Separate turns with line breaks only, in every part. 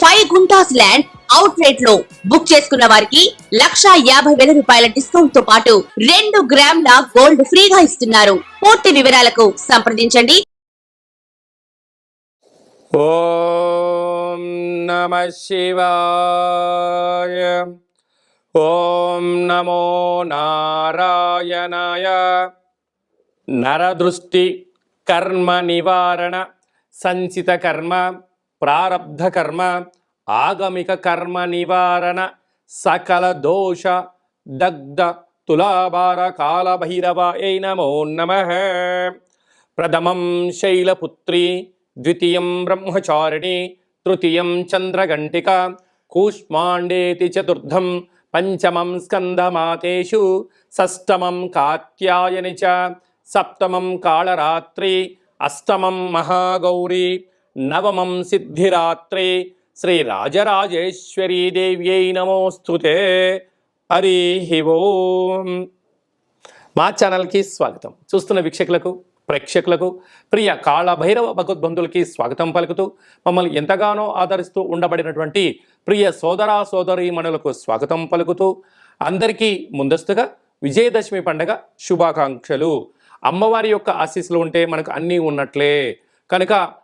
Five guntas land అవుట్ రేట్లో book చేసుకున్న వారికి లక్షా యాభై వేల రూపాయల డిస్కౌంట్తో పాటు రెండు గ్రాముల గోల్డ్ ఫ్రీగా ఇస్తున్నారు. పూర్తి వివరాలకు సంప్రదించండి.
ఓం నమ శివాయ. ఓం నమో నారాయణాయ. నరదృష్టి కర్మ నివారణ సంచిత కర్మ. ప్రారబ్ధ కర్మ ఆగమిక కర్మ నివారణ సకల దోష దగ్ధ తులాభార కాల భైరవాయ నమో నమ. ప్రథమం శైలపుత్రి ద్వితీయం బ్రహ్మచారిణి తృతీయం చంద్రఘంటిక కూష్మాండేతి చతుర్థం పంచమం స్కందమాతేషు షష్టమం కాత్యాయని చ సప్తమం కాళరాత్రి అష్టమం మహాగౌరీ నవమం సిద్ధిరాత్రి శ్రీ దేవ్యై నమోస్తుతే హరి ఓం. మా ఛానల్కి స్వాగతం. చూస్తున్న వీక్షకులకు ప్రేక్షకులకు ప్రియ కాళభైరవ భగవద్బంధులకి స్వాగతం పలుకుతూ మమ్మల్ని ఎంతగానో ఆదరిస్తూ ఉండబడినటువంటి ప్రియ సోదరా సోదరీమణులకు స్వాగతం పలుకుతూ అందరికీ ముందస్తుగా విజయదశమి పండగ శుభాకాంక్షలు. అమ్మవారి యొక్క ఆశీస్సులు ఉంటే మనకు అన్నీ ఉన్నట్లే. కనుక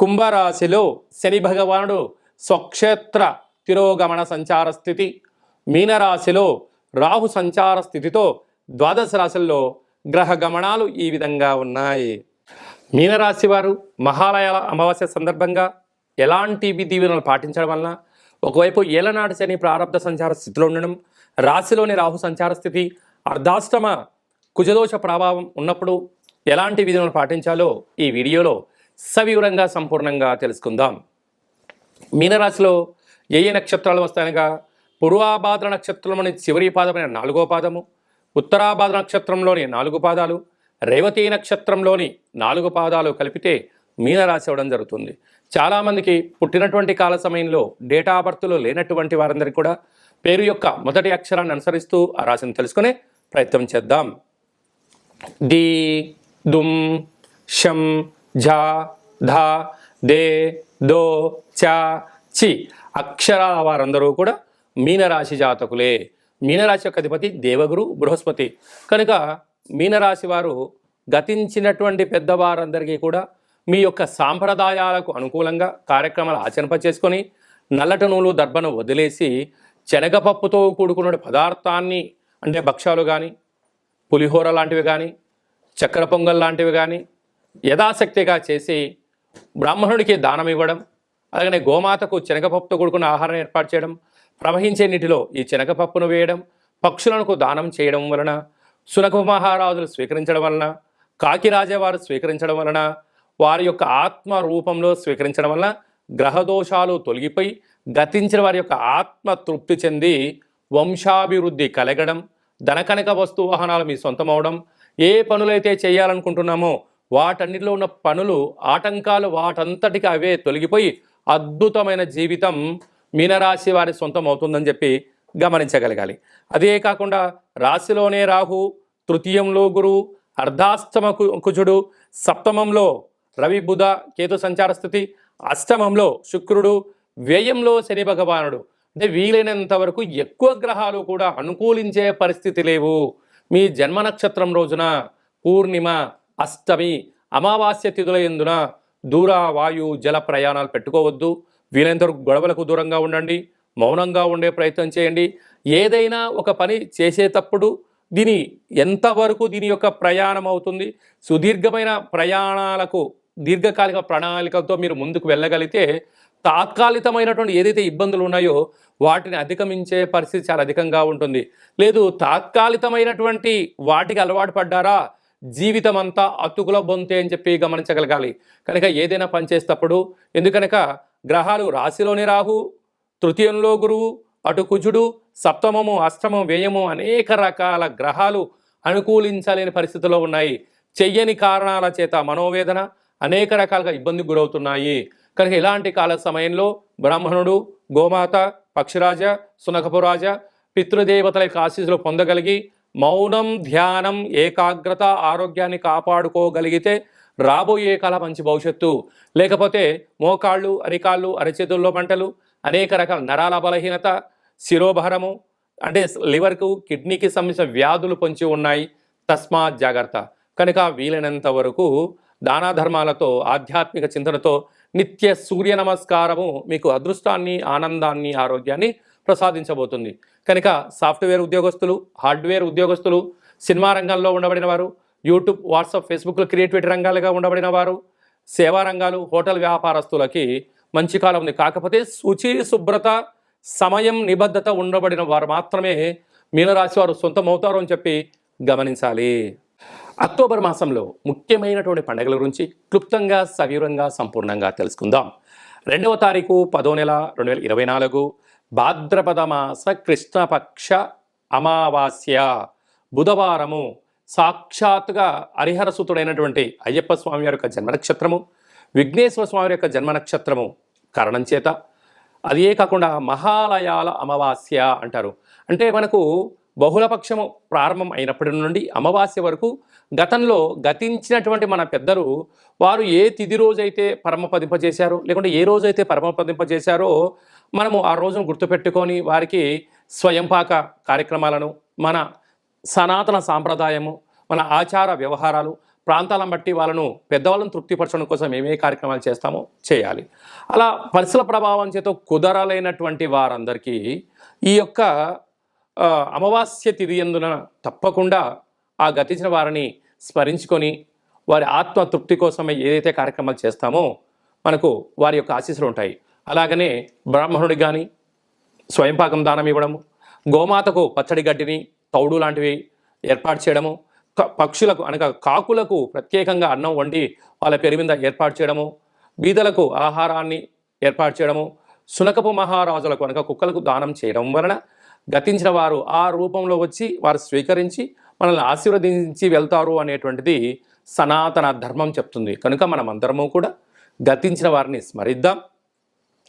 కుంభరాశిలో శని భగవానుడు స్వక్షేత్ర తిరోగమన సంచార స్థితి. మీనరాశిలో రాహు సంచార స్థితితో ద్వాదశ రాశుల్లో గ్రహ గమనాలు ఈ విధంగా ఉన్నాయి. మీనరాశి వారు మహాలయాల అమావాస్య సందర్భంగా ఎలాంటి విధి పాటించడం వలన ఒకవైపు ఏలనాటి శని ప్రారంభ సంచార స్థితిలో ఉండడం రాశిలోని రాహు సంచార స్థితి అర్ధాష్టమ కుజదోష ప్రభావం ఉన్నప్పుడు ఎలాంటి విధులను పాటించాలో ఈ వీడియోలో సవివరంగా సంపూర్ణంగా తెలుసుకుందాం. మీనరాశిలో ఏ ఏ నక్షత్రాలు వస్తాయనగా పూర్వాభాద్ర నక్షత్రంలోని చివరి పాదమైన నాలుగో పాదము ఉత్తరాభాద్ర నక్షత్రంలోని నాలుగు పాదాలు రేవతి నక్షత్రంలోని నాలుగు పాదాలు కలిపితే మీనరాశి అవ్వడం జరుగుతుంది. చాలామందికి పుట్టినటువంటి కాల సమయంలో డేటా బర్త్లో లేనటువంటి వారందరికీ కూడా పేరు యొక్క మొదటి అక్షరాన్ని అనుసరిస్తూ ఆ రాశిని తెలుసుకునే ప్రయత్నం చేద్దాం. డి దుమ్ షం ఝా ధా దే దో చా చి అక్షరాల వారందరూ కూడా మీనరాశి జాతకులే మీనరాశి యొక్క అధిపతి దేవగురు బృహస్పతి కనుక మీనరాశి వారు గతించినటువంటి పెద్దవారందరికీ కూడా మీ యొక్క సాంప్రదాయాలకు అనుకూలంగా కార్యక్రమాలు ఆచరింప చేసుకొని నల్లటి నూలు దర్భను వదిలేసి శనగపప్పుతో కూడుకున్న పదార్థాన్ని అంటే భక్ష్యాలు కానీ పులిహోర లాంటివి కానీ చక్కెర పొంగల్ లాంటివి కానీ యథాశక్తిగా చేసి బ్రాహ్మణుడికి దానం ఇవ్వడం అలాగనే గోమాతకు శనగపప్పుతో కూడుకున్న ఆహారం ఏర్పాటు చేయడం ప్రవహించే నీటిలో ఈ శనగపప్పును వేయడం పక్షులకు దానం చేయడం వలన సునక మహారాజులు స్వీకరించడం వలన కాకిరాజవారు స్వీకరించడం వలన వారి యొక్క ఆత్మ రూపంలో స్వీకరించడం వలన గ్రహదోషాలు తొలగిపోయి గతించిన వారి యొక్క ఆత్మ తృప్తి చెంది వంశాభివృద్ధి కలగడం ధనకనక వస్తు వాహనాలు మీ సొంతం ఏ పనులైతే చేయాలనుకుంటున్నామో వాటన్నిటిలో ఉన్న పనులు ఆటంకాలు వాటంతటికి అవే తొలగిపోయి అద్భుతమైన జీవితం మీనరాశి వారి సొంతం అవుతుందని చెప్పి గమనించగలగాలి. అదే కాకుండా రాశిలోనే రాహు తృతీయంలో గురు అర్ధాష్టమ కుజుడు సప్తమంలో రవి బుధ కేతు సంచార స్థితి అష్టమంలో శుక్రుడు వ్యయంలో శని భగవానుడు. అంటే వీలైనంత వరకు ఎక్కువ గ్రహాలు కూడా అనుకూలించే పరిస్థితి లేవు. మీ జన్మ నక్షత్రం రోజున పూర్ణిమ అష్టమి అమావాస్య తిథుల ఎందున దూర వాయు జల ప్రయాణాలు పెట్టుకోవద్దు. వీలైనంత వరకు గొడవలకు దూరంగా ఉండండి. మౌనంగా ఉండే ప్రయత్నం చేయండి. ఏదైనా ఒక పని చేసేటప్పుడు దీని ఎంతవరకు దీని యొక్క ప్రయాణం అవుతుంది? సుదీర్ఘమైన ప్రయాణాలకు దీర్ఘకాలిక ప్రణాళికలతో మీరు ముందుకు వెళ్ళగలిగితే తాత్కాలికమైనటువంటి ఏదైతే ఇబ్బందులు ఉన్నాయో వాటిని అధిగమించే పరిస్థితి చాలా అధికంగా ఉంటుంది. లేదు తాత్కాలికమైనటువంటి వాటికి అలవాటు పడ్డారా? జీవితం అంతా అతుకుల బొంతే అని చెప్పి గమనించగలగాలి. కనుక ఏదైనా పనిచేసేటప్పుడు ఎందుకనక గ్రహాలు రాశిలోని రాహు తృతీయంలో గురువు అటు కుజుడు సప్తమము అష్టమం వ్యయము అనేక రకాల గ్రహాలు అనుకూలించలేని పరిస్థితుల్లో ఉన్నాయి. చెయ్యని కారణాల చేత మనోవేదన అనేక రకాలుగా ఇబ్బందికి గురవుతున్నాయి. కనుక ఇలాంటి కాల సమయంలో బ్రాహ్మణుడు గోమాత పక్షిరాజ సునకపురాజ పితృదేవతల యొక్క ఆశీస్సులు పొందగలిగి మౌనం ధ్యానం ఏకాగ్రత ఆరోగ్యాన్ని కాపాడుకోగలిగితే రాబోయే కాల మంచి భవిష్యత్తు. లేకపోతే మోకాళ్ళు అరికాళ్ళు అరచేతుల్లో మంటలు అనేక రకాల నరాల బలహీనత శిరోభారము అంటే లివర్కు కిడ్నీకి సంబంధించిన వ్యాధులు పొంచి ఉన్నాయి. తస్మాత్ జాగ్రత్త. కనుక వీలైనంత వరకు దానా ధర్మాలతో ఆధ్యాత్మిక చింతనతో నిత్య సూర్య నమస్కారము మీకు అదృష్టాన్ని ఆనందాన్ని ఆరోగ్యాన్ని ప్రసాదించబోతుంది. కనుక సాఫ్ట్వేర్ ఉద్యోగస్తులు హార్డ్వేర్ ఉద్యోగస్తులు సినిమా రంగంలో ఉండబడిన వారు యూట్యూబ్ వాట్సాప్ ఫేస్బుక్లో క్రియేటివిటీ రంగాలుగా ఉండబడిన వారు సేవా రంగాలు హోటల్ వ్యాపారస్తులకి మంచి కాలం ఉంది. కాకపోతే శుచి శుభ్రత సమయం నిబద్ధత ఉండబడిన వారు మాత్రమే మీనరాశి వారు సొంతం అవుతారు అని చెప్పి గమనించాలి. అక్టోబర్ మాసంలో ముఖ్యమైనటువంటి పండుగల గురించి క్లుప్తంగా సవివరంగా సంపూర్ణంగా తెలుసుకుందాం. రెండవ తారీఖు పదో నెల రెండు వేల ఇరవై నాలుగు. భాద్రపద మాస కృష్ణపక్ష అమావాస్య బుధవారము సాక్షాత్తుగా హరిహరసుతుడైనటువంటి అయ్యప్ప స్వామి వారి యొక్క జన్మ నక్షత్రము విఘ్నేశ్వర స్వామి యొక్క జన్మ నక్షత్రము కారణం చేత. అదే కాకుండా మహాలయాల అమావాస్య అంటారు. అంటే మనకు బహుళపక్షము ప్రారంభం అయినప్పటి నుండి అమావాస్య వరకు గతంలో గతించినటువంటి మన పెద్దలు వారు ఏ తిథి రోజైతే పరమపదింపజేశారో లేకుంటే ఏ రోజైతే పరమపదింపజేశారో మనము ఆ రోజును గుర్తుపెట్టుకొని వారికి స్వయంపాక కార్యక్రమాలను మన సనాతన సాంప్రదాయము మన ఆచార వ్యవహారాలు ప్రాంతాలను బట్టి వాళ్ళను పెద్దవాళ్ళను తృప్తిపరచడం కోసం ఏమే కార్యక్రమాలు చేస్తామో చేయాలి. అలా పరిసర ప్రభావం చేత కుదరలేనటువంటి వారందరికీ ఈ యొక్క అమావాస్య తిథి ఎందున తప్పకుండా ఆ గతించిన వారిని స్మరించుకొని వారి ఆత్మ తృప్తి కోసమే ఏదైతే కార్యక్రమాలు చేస్తామో మనకు వారి యొక్క ఆశీస్సులు ఉంటాయి. అలాగనే బ్రాహ్మణుడికి కానీ స్వయంపాకం దానం ఇవ్వడము గోమాతకు పచ్చడి గడ్డిని తౌడు లాంటివి ఏర్పాటు చేయడము పక్షులకు అనగా కాకులకు ప్రత్యేకంగా అన్నం వండి వాళ్ళ పేరు మీద ఏర్పాటు చేయడము బీదలకు ఆహారాన్ని ఏర్పాటు చేయడము సునకపు మహారాజులకు అనగా కుక్కలకు దానం చేయడం వలన గతించిన వారు ఆ రూపంలో వచ్చి వారు స్వీకరించి మనల్ని ఆశీర్వదించి వెళ్తారు అనేటువంటిది సనాతన ధర్మం చెప్తుంది. కనుక మనం అందరము కూడా గతించిన వారిని స్మరిద్దాం.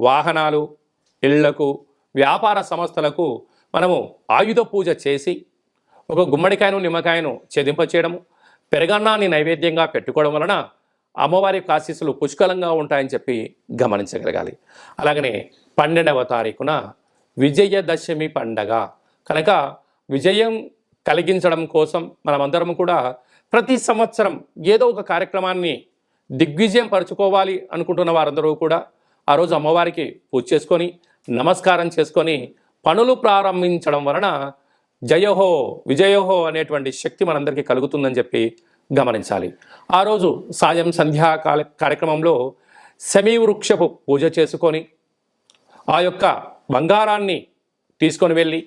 వాహనాలు ఇళ్ళకు వ్యాపార సంస్థలకు మనము ఆయుధ పూజ చేసి ఒక గుమ్మడికాయను నిమ్మకాయను చెదింపచేయడము పెరగన్నాన్ని నైవేద్యంగా పెట్టుకోవడం వలన అమ్మవారి కాశీసులు పుష్కలంగా ఉంటాయని చెప్పి గమనించగలగాలి. అలాగనే పన్నెండవ తారీఖున విజయదశమి పండగ. కనుక విజయం కలిగించడం కోసం మనమందరం కూడా ప్రతి సంవత్సరం ఏదో ఒక కార్యక్రమాన్ని దిగ్విజయం పరుచుకోవాలి అనుకుంటున్న వారందరూ కూడా ఆ రోజు అమ్మవారికి పూజ చేసుకొని నమస్కారం చేసుకొని పనులు ప్రారంభించడం వలన జయహో విజయహో అనేటువంటి శక్తి మనందరికీ కలుగుతుందని చెప్పి గమనించాలి. ఆ రోజు సాయం సంధ్యా కాల కార్యక్రమంలో శమీ వృక్షపు పూజ చేసుకొని ఆ యొక్క బంగారాన్ని తీసుకొని వెళ్ళి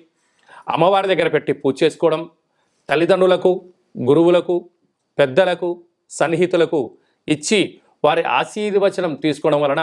అమ్మవారి దగ్గర పెట్టి పూజ చేసుకోవడం తల్లిదండ్రులకు గురువులకు పెద్దలకు సన్నిహితులకు ఇచ్చి వారి ఆశీర్వచనం తీసుకోవడం వలన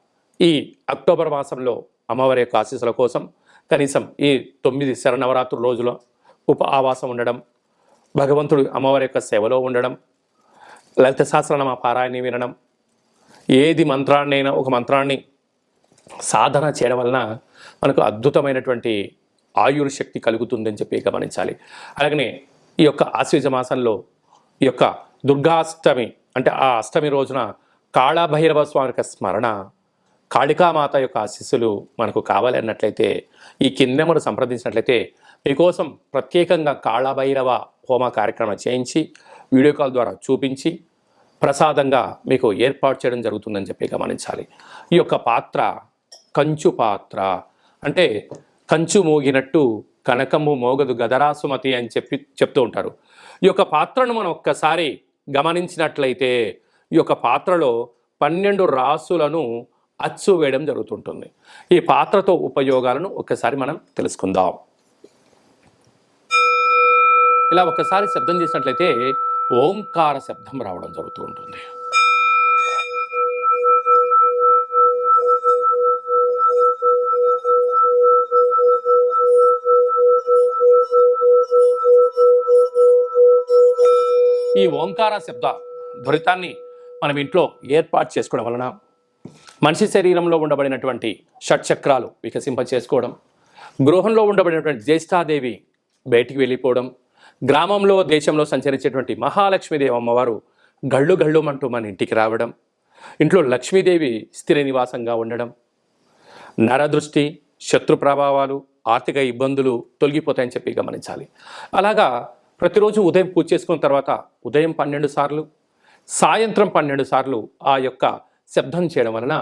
ఈ అక్టోబర్ మాసంలో అమ్మవారి యొక్క ఆశీస్సుల కోసం కనీసం ఈ తొమ్మిది శరణవరాత్రు రోజుల ఉప ఆవాసం ఉండడం భగవంతుడు అమ్మవారి యొక్క సేవలో ఉండడం లలిత సహస్రనామ పారాయణ వినడం ఏది మంత్రాన్నైనా ఒక మంత్రాన్ని సాధన చేయడం వలన మనకు అద్భుతమైనటువంటి ఆయుర్ శక్తి కలుగుతుందని చెప్పి గమనించాలి. అలాగనే ఈ యొక్క ఆశ్వజ మాసంలో ఈ యొక్క దుర్గాష్టమి అంటే ఆ అష్టమి రోజున కాళభైరవ స్వామి యొక్క స్మరణ కాళికామాత యొక్క ఆశీస్సులు మనకు కావాలి అన్నట్లయితే ఈ కిందెమును సంప్రదించినట్లయితే మీకోసం ప్రత్యేకంగా కాళభైరవ హోమ కార్యక్రమం చేయించి వీడియో కాల్ ద్వారా చూపించి ప్రసాదంగా మీకు ఏర్పాటు చేయడం జరుగుతుందని చెప్పి గమనించాలి. ఈ యొక్క పాత్ర కంచు పాత్ర అంటే కంచు మోగినట్టు కనకము మోగదు గదరాసుమతి అని చెప్పి చెప్తూ ఉంటారు. ఈ యొక్క పాత్రను మనం ఒక్కసారి గమనించినట్లయితే ఈ యొక్క పాత్రలో పన్నెండు రాసులను అచ్చు వేయడం జరుగుతుంటుంది. ఈ పాత్రతో ఉపయోగాలను ఒక్కసారి మనం తెలుసుకుందాం. ఇలా ఒక్కసారి శబ్దం చేసినట్లయితే ఓంకార శబ్దం రావడం జరుగుతూ ఉంటుంది. ఈ ఓంకార శబ్ద ధ్వరితాన్ని మనం ఇంట్లో ఏర్పాటు చేసుకోవడం వలన మనిషి శరీరంలో ఉండబడినటువంటి షట్చక్రాలు వికసింప చేసుకోవడం గృహంలో ఉండబడినటువంటి జ్యేష్ఠాదేవి బయటికి వెళ్ళిపోవడం గ్రామంలో దేశంలో సంచరించేటువంటి మహాలక్ష్మీదేవి అమ్మవారు గళ్ళు గళ్ళుమంటూ మన ఇంటికి రావడం ఇంట్లో లక్ష్మీదేవి స్థిర నివాసంగా ఉండడం నరదృష్టి శత్రు ప్రభావాలు ఆర్థిక ఇబ్బందులు తొలగిపోతాయని చెప్పి గమనించాలి. అలాగా ప్రతిరోజు ఉదయం పూజ చేసుకున్న తర్వాత ఉదయం పన్నెండు సార్లు సాయంత్రం పన్నెండు సార్లు ఆ యొక్క శబ్దం చేయడం వలన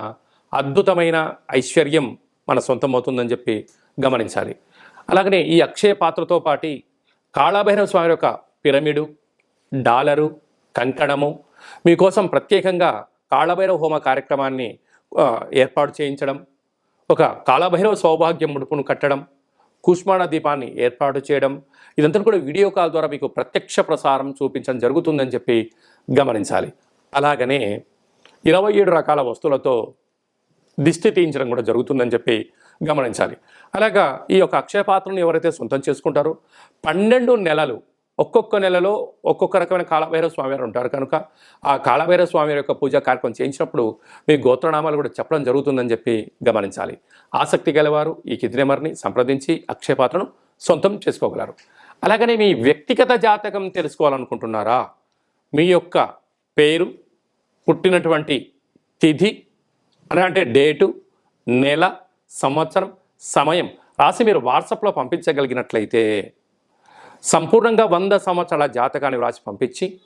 అద్భుతమైన ఐశ్వర్యం మన సొంతమవుతుందని చెప్పి గమనించాలి. అలాగనే ఈ అక్షయ పాత్రతో పాటి కాళభైరవ స్వామి యొక్క పిరమిడు డాలరు కంకణము మీకోసం ప్రత్యేకంగా కాళభైరవ హోమ కార్యక్రమాన్ని ఏర్పాటు చేయించడం ఒక కాళభైరవ సౌభాగ్యం ముడుపును కట్టడం కుష్మాణ దీపాన్ని ఏర్పాటు చేయడం ఇదంతా కూడా వీడియో కాల్ ద్వారా మీకు ప్రత్యక్ష ప్రసారం చూపించడం జరుగుతుందని చెప్పి గమనించాలి. అలాగనే ఇరవై ఏడు రకాల వస్తువులతో దిష్టి తీయించడం కూడా జరుగుతుందని చెప్పి గమనించాలి. అలాగా ఈ యొక్క అక్షయపాత్రను ఎవరైతే సొంతం చేసుకుంటారో పన్నెండు నెలలు ఒక్కొక్క నెలలో ఒక్కొక్క రకమైన కాళభైరవ స్వామివారు ఉంటారు కనుక ఆ కాళభైరవ స్వామి యొక్క పూజా కార్యక్రమం చేయించినప్పుడు మీ గోత్రనామాలు కూడా చెప్పడం జరుగుతుందని చెప్పి గమనించాలి. ఆసక్తి గలవారు ఈ కింది సంప్రదించి అక్షయపాత్రను సొంతం చేసుకోగలరు. అలాగనే మీ వ్యక్తిగత జాతకం తెలుసుకోవాలనుకుంటున్నారా? మీ యొక్క పేరు పుట్టినటువంటి తిథి అంటే డేటు నెల సంవత్సరం సమయం రాసి మీరు వాట్సాప్లో పంపించగలిగినట్లయితే సంపూర్ణంగా వంద సంవత్సరాల జాతకాన్ని వ్రాసి పంపించి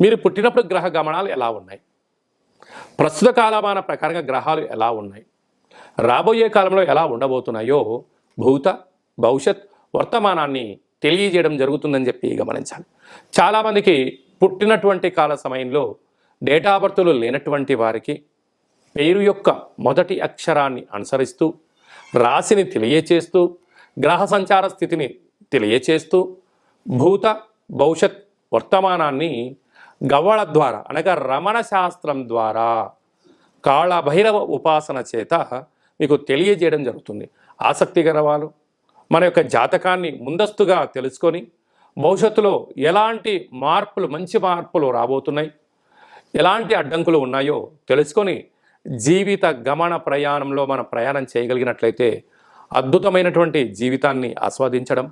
మీరు పుట్టినప్పుడు గ్రహ గమనాలు ఎలా ఉన్నాయి? ప్రస్తుత కాలమాన ప్రకారంగా గ్రహాలు ఎలా ఉన్నాయి? రాబోయే కాలంలో ఎలా ఉండబోతున్నాయో భూత భవిష్యత్ వర్తమానాన్ని తెలియజేయడం జరుగుతుందని చెప్పి గమనించాలి. చాలామందికి పుట్టినటువంటి కాల సమయంలో డేటా బర్త్లు లేనటువంటి వారికి పేరు యొక్క మొదటి అక్షరాన్ని అనుసరిస్తూ రాశిని తెలియచేస్తూ గ్రహ సంచార స్థితిని తెలియచేస్తూ భూత భవిష్యత్ వర్తమానాన్ని గవ్వళ ద్వారా అనగా రమణ శాస్త్రం ద్వారా కాళభైరవ ఉపాసన చేత మీకు తెలియజేయడం జరుగుతుంది. ఆసక్తి వాళ్ళు మన యొక్క జాతకాన్ని ముందస్తుగా తెలుసుకొని భవిష్యత్తులో ఎలాంటి మార్పులు మంచి మార్పులు రాబోతున్నాయి ఎలాంటి అడ్డంకులు ఉన్నాయో తెలుసుకొని జీవిత గమన ప్రయాణంలో మనం ప్రయాణం చేయగలిగినట్లయితే అద్భుతమైనటువంటి జీవితాన్ని ఆస్వాదించడం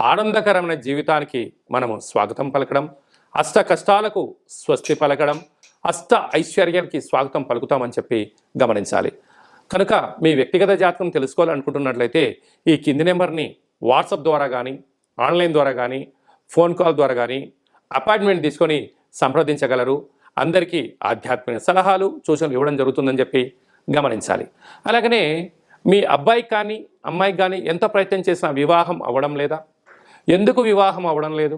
ఆనందకరమైన జీవితానికి మనము స్వాగతం పలకడం అష్ట కష్టాలకు స్వస్తి పలకడం అష్ట ఐశ్వర్యానికి స్వాగతం పలుకుతామని చెప్పి గమనించాలి. కనుక మీ వ్యక్తిగత జాతకం తెలుసుకోవాలనుకుంటున్నట్లయితే ఈ కింది నెంబర్ని వాట్సాప్ ద్వారా కానీ ఆన్లైన్ ద్వారా కానీ ఫోన్ కాల్ ద్వారా కానీ అపాయింట్మెంట్ తీసుకొని సంప్రదించగలరు. అందరికీ ఆధ్యాత్మిక సలహాలు సూచనలు ఇవ్వడం జరుగుతుందని చెప్పి గమనించాలి. అలాగనే మీ అబ్బాయికి కానీ అమ్మాయికి కానీ ఎంత ప్రయత్నం చేసినా వివాహం అవ్వడం లేదా? ఎందుకు వివాహం అవ్వడం లేదు?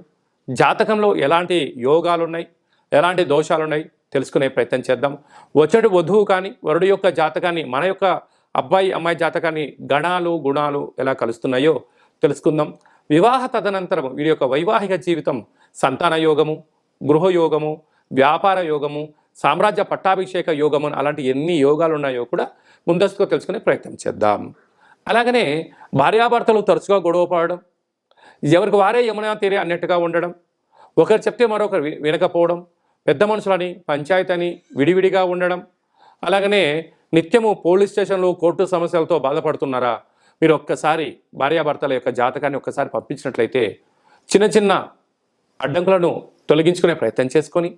జాతకంలో ఎలాంటి యోగాలు ఉన్నాయి ఎలాంటి దోషాలు ఉన్నాయి తెలుసుకునే ప్రయత్నం చేద్దాం. వచ్చడు వధువు కానీ వరుడు యొక్క జాతకాన్ని మన యొక్క అబ్బాయి అమ్మాయి జాతకాన్ని గణాలు గుణాలు ఎలా కలుస్తున్నాయో తెలుసుకుందాం. వివాహ తదనంతరం వీరి యొక్క వైవాహిక జీవితం సంతాన యోగము గృహయోగము వ్యాపార యోగము సామ్రాజ్య పట్టాభిషేక యోగము అలాంటి ఎన్ని యోగాలు ఉన్నాయో కూడా ముందస్తుగా తెలుసుకునే ప్రయత్నం చేద్దాం. అలాగనే భార్యాభర్తలు తరచుగా గొడవ పడడం ఎవరికి వారే యమునా తీరే అన్నట్టుగా ఉండడం ఒకరు చెప్తే మరొకరు వి- వినకపోవడం పెద్ద మనుషులని పంచాయతీ అని విడివిడిగా ఉండడం అలాగనే నిత్యము పోలీస్ స్టేషన్లు కోర్టు సమస్యలతో బాధపడుతున్నారా? మీరు ఒక్కసారి భార్యాభర్తల యొక్క జాతకాన్ని ఒక్కసారి పంపించినట్లయితే చిన్న చిన్న అడ్డంకులను తొలగించుకునే ప్రయత్నం చేసుకొని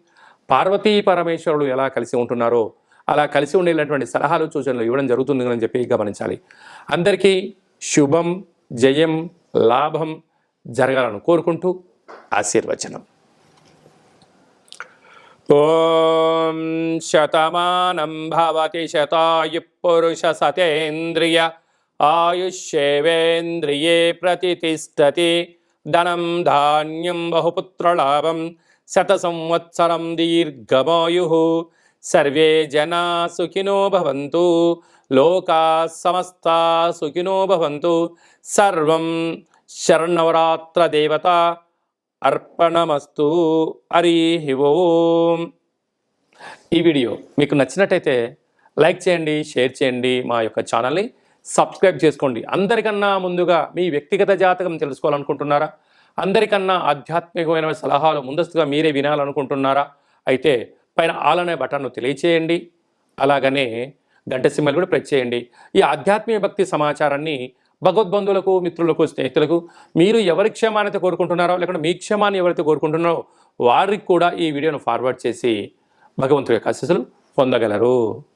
పార్వతీ పరమేశ్వరులు ఎలా కలిసి ఉంటున్నారో అలా కలిసి ఉండేటటువంటి సలహాలు సూచనలు ఇవ్వడం జరుగుతుందని చెప్పి గమనించాలి. అందరికీ శుభం జయం లాభం జరగాలని కోరుకుంటూ ఆశీర్వచనం. ఓం శతమానం భవతి శతాయు పురుష సతేంద్రియ ఆయుష్యేవేంద్రియే ప్రతిష్టతి ధనం ధాన్యం బహుపుత్రలాభం శత సంవత్సరం దీర్ఘమాయు. సర్వే జనా సుఖినో భవంతు. లోకా సమస్తా సుఖినో భవంతు. సర్వం శరణవరాత్ర దేవత అర్పణమస్తు. హరి ఓం. ఈ వీడియో మీకు నచ్చినట్టయితే లైక్ చేయండి షేర్ చేయండి మా యొక్క ఛానల్ని సబ్స్క్రైబ్ చేసుకోండి. అందరికన్నా ముందుగా మీ వ్యక్తిగత జాతకం తెలుసుకోవాలనుకుంటున్నారా? అందరికన్నా ఆధ్యాత్మికమైన సలహాలు ముందస్తుగా మీరే వినాలనుకుంటున్నారా? అయితే పైన ఆలనే బటన్ను తెలియచేయండి. అలాగనే గంట సిమ్మలు కూడా ప్రెస్ చేయండి. ఈ ఆధ్యాత్మిక భక్తి సమాచారాన్ని భగవద్బంధువులకు మిత్రులకు స్నేహితులకు మీరు ఎవరి క్షేమాన్ని కోరుకుంటున్నారో లేకుంటే మీ క్షేమాన్ని ఎవరైతే కోరుకుంటున్నారో వారికి కూడా ఈ వీడియోను ఫార్వర్డ్ చేసి భగవంతుడి యొక్క ఆశీస్సులు పొందగలరు.